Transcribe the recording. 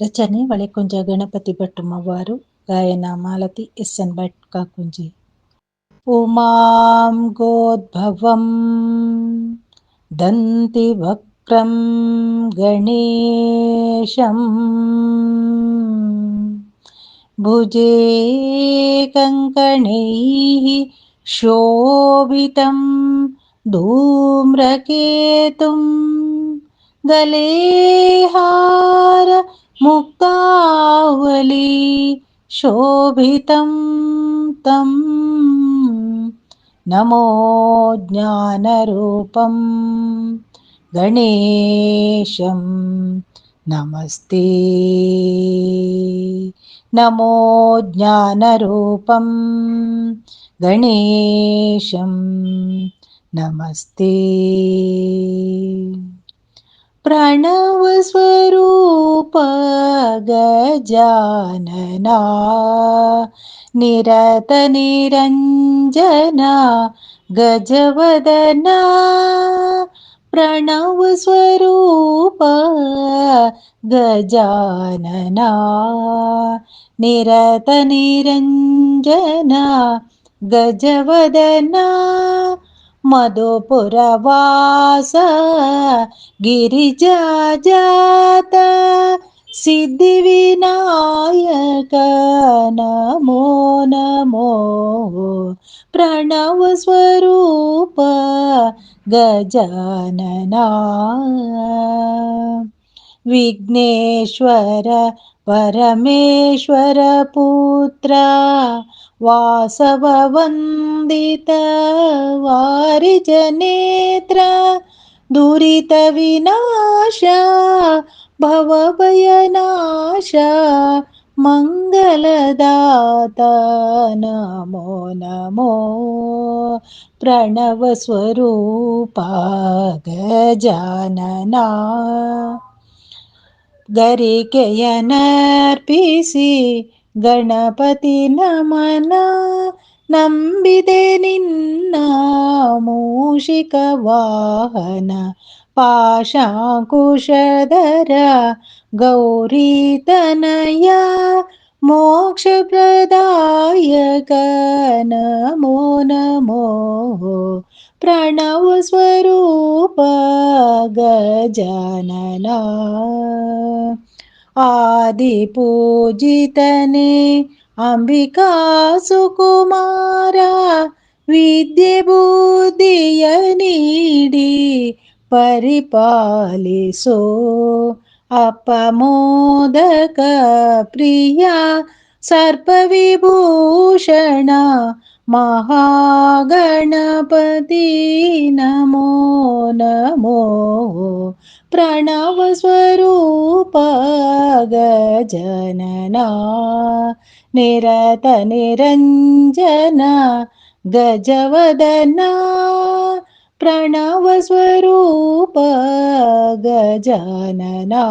ರಚನೆ ಒಳೆಕೊಂಜ ಗಣಪತಿ ಭಟ್ಟುಮವ್ವಾರು ಗಾಯನ ಮಾಲತಿ ಎಸ್ ಎನ್ ಭಟ್ ಕಾಕುಂಜಿ ಉಮಾಂ ಗೋದ್ಭವಂ ದಂತಿ ವಕ್ರಂ ಗಣೇಶಂ ಭುಜೇ ಕಂಕಣೈಃ ಶೋಭಿತಂ ಧೂಮ್ರಕೇತುಂ ಗಲೇಹಾರ ముక్తావళి శోభితం తం. నమో జ్ఞానరూపం. గణేశం నమస్తే. నమో జ్ఞానరూపం. గణేశం నమస్తే. ప్రణవస్వరూప गजानना निरतनिरञ्जना गजवदना प्रणवस्वरूप गजानना निरतनिरञ्जना गजवदना मधुपुरवास गिरिजाजात सिद्धिविनायक नमो नमो प्रणवस्वरूप गजानना विघ्नेश्वर परमेश्वर पुत्र वासववन्दित वारिजनेत्र दुरितविनाश भवभयनाश मङ्गलदाता नमो नमो प्रणवस्वरूपा गजानना ಗರಿಕೆಯನರ್ಪಿಸಿ ಗಣಪತಿ ನಮನ ನಂಬಿದೆ ನಿನ್ನ ಮೂಷಿಕ ವಾಹನ पाशाङ्कुशधरा गौरीतनया मोक्षप्रदायक नमो कनमो नमोः प्रणवस्वरूप गजनना। आदिपूजितने अम्बिका सुकुमारा विद्यबुद्धियनिडी ಪರಿಪಾಲಿಸೋ ಅಪಮೋದಕ ಪ್ರಿಯ ಸರ್ಪವಿಭೂಷಣ ಮಹಾಗಣಪತಿ ನಮೋ ನಮೋ ಪ್ರಣವ ಸ್ವರೂಪ ಗಜನನ ನಿರತ ನಿರಂಜನ ಗಜವದನ प्रणवस्वरूप गजानना।